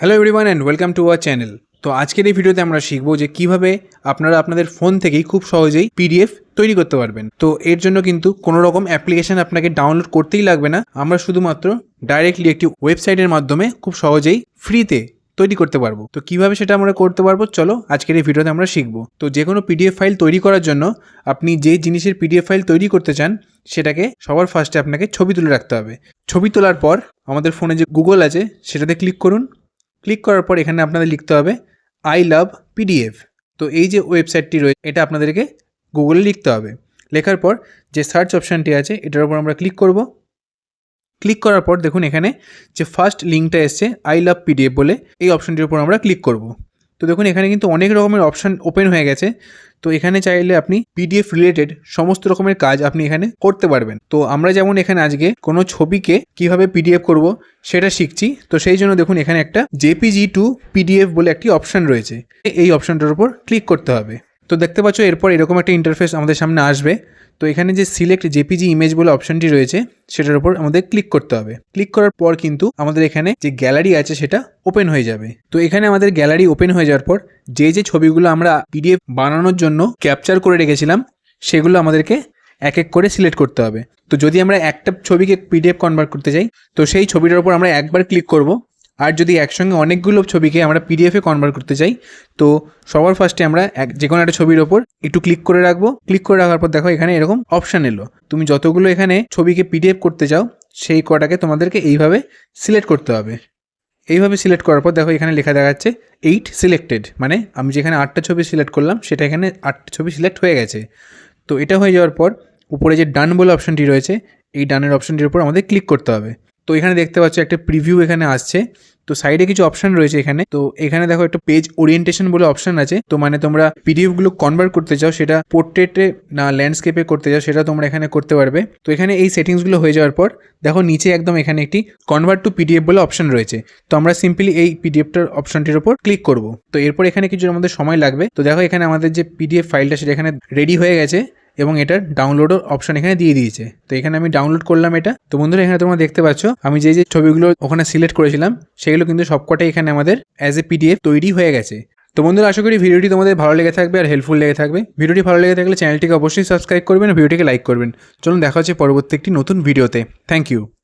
Hello everyone and welcome to our channel তো আজকের এই ভিডিওতে আমরা শিখব যে কীভাবে আপনারা আপনাদের ফোন থেকেই খুব সহজেই পিডিএফ তৈরি করতে পারবেন। তো এর জন্য কিন্তু কোনো রকম অ্যাপ্লিকেশন আপনাকে ডাউনলোড করতেই লাগবে না। আমরা শুধুমাত্র ডাইরেক্টলি একটি ওয়েবসাইটের মাধ্যমে খুব সহজেই ফ্রিতে তৈরি করতে পারব। তো কীভাবে সেটা আমরা করতে পারব? চলো আজকের এই ভিডিওতে আমরা শিখব। তো যে কোনো পিডিএফ ফাইল তৈরি করার জন্য আপনি যে জিনিসের পিডিএফ ফাইল তৈরি করতে চান, সেটাকে সবার ফার্স্টে আপনাকে ছবি তুলে রাখতে হবে। ছবি তোলার পর আমাদের ফোনে যে গুগল আছে, সেটাতে ক্লিক করুন। ক্লিক করার পর এখানে আপনাদের লিখতে হবে আই লাভ পিডিএফ। তো এই যে ওয়েবসাইটটি রয়েছে এটা আপনাদেরকে গুগলে লিখতে হবে। লেখার পর যে সার্চ অপশানটি আছে, এটার উপর আমরা ক্লিক করব। ক্লিক করার পর দেখুন এখানে যে ফার্স্ট লিঙ্কটা এসছে, আই লাভ পিডিএফ বলে, এই অপশানটির উপর আমরা ক্লিক করব। তো দেখুন, এখানে কিন্তু অনেক রকমের অপশান ওপেন হয়ে গেছে। তো এখানে চাইলে আপনি পিডিএফ রিলেটেড সমস্ত রকমের কাজ আপনি এখানে করতে পারবেন। তো আমরা যেমন এখানে আজকে কোনো ছবিকে কীভাবে পিডিএফ করব সেটা শিখছি। তো সেই জন্য দেখুন, এখানে একটা জেপিজি টু পিডিএফ বলে একটি অপশান রয়েছে। এই অপশানটার উপর ক্লিক করতে হবে। তো দেখতে পাচ্ছ, এরপর এরকম একটা ইন্টারফেস আমাদের সামনে আসবে। তো এখানে যে সিলেক্ট জেপিজি ইমেজ বলে অপশনটি রয়েছে, সেটার উপর আমাদের ক্লিক করতে হবে। ক্লিক করার পর কিন্তু আমাদের এখানে যে গ্যালারি আছে, সেটা ওপেন হয়ে যাবে। তো এখানে আমাদের গ্যালারি ওপেন হয়ে যাওয়ার পর, যে যে ছবিগুলো আমরা পিডিএফ বানানোর জন্য ক্যাপচার করে রেখেছিলাম, সেগুলো আমাদেরকে এক এক করে সিলেক্ট করতে হবে। তো যদি আমরা একটা ছবিকে পিডিএফ কনভার্ট করতে চাই তো সেই ছবিটার উপর আমরা একবার ক্লিক করব। আর যদি একসঙ্গে অনেকগুলো ছবিকে আমরা পিডিএফে কনভার্ট করতে চাই, তো সবার ফার্স্টে আমরা এক, যে কোনো একটা ছবির ওপর একটু ক্লিক করে রাখব। ক্লিক করে রাখার পর দেখো এখানে এরকম অপশান এলো। তুমি যতগুলো এখানে ছবিকে পিডিএফ করতে চাও, সেই কটাকে তোমাদেরকে এইভাবে সিলেক্ট করতে হবে। এইভাবে সিলেক্ট করার পর দেখো এখানে লেখা দেখাচ্ছে এইট সিলেক্টেড মানে আমি যেখানে আটটা ছবি সিলেক্ট করলাম, সেটা এখানে আটটা ছবি সিলেক্ট হয়ে গেছে। তো এটা হয়ে যাওয়ার পর উপরে যে ডান বলে অপশানটি রয়েছে, এই ডানের অপশানটির উপর আমাদের ক্লিক করতে হবে। তো এখানে দেখতে পাচ্ছ একটা প্রিভিউ এখানে আসছে। তো সাইডে কিছু অপশন রয়েছে এখানে। তো এখানে দেখো একটা পেজ ওরিয়েন্টেশন বলে অপশন আছে। তো মানে তোমরা পিডিএফগুলো কনভার্ট করতে চাও, সেটা পোর্ট্রেটে না ল্যান্ডস্কেপে করতে চাও, সেটা তোমরা এখানে করতে পারবে। তো এখানে এই সেটিংসগুলো হয়ে যাওয়ার পর, দেখো নিচে একদম এখানে একটি কনভার্ট টু পিডিএফ বলে অপশন রয়েছে। তো আমরা সিম্পলি এই পিডিএফটার অপশনটির উপর ক্লিক করব। তো এরপর এখানে কিছু আমাদের সময় লাগবে। তো দেখো এখানে আমাদের যে পিডিএফ ফাইলটা সেটা এখানে রেডি হয়ে গেছে। এবং এটার ডাউনলোডও অপশন এখানে দিয়ে দিয়েছে। তো এখানে আমি ডাউনলোড করলাম এটা। তো বন্ধুরা, এখানে তোমরা দেখতে পাচ্ছ, আমি যে যে ছবিগুলো ওখানে সিলেক্ট করেছিলাম, সেগুলো কিন্তু সবকটাই এখানে আমাদের অ্যাজ এ পিডিএফ তৈরি হয়ে গেছে। তো বন্ধুরা, আশা করি ভিডিওটি তোমাদের ভালো লেগে থাকবে আর হেল্পফুল লেগে থাকবে। ভিডিওটি ভালো লেগে থাকলে চ্যানেলটিকে অবশ্যই সাবস্ক্রাইব করবেন ভিডিওটিকে লাইক করবেন। চলুন, দেখা হচ্ছে পরবর্তী একটি নতুন ভিডিওতে থ্যাংক ইউ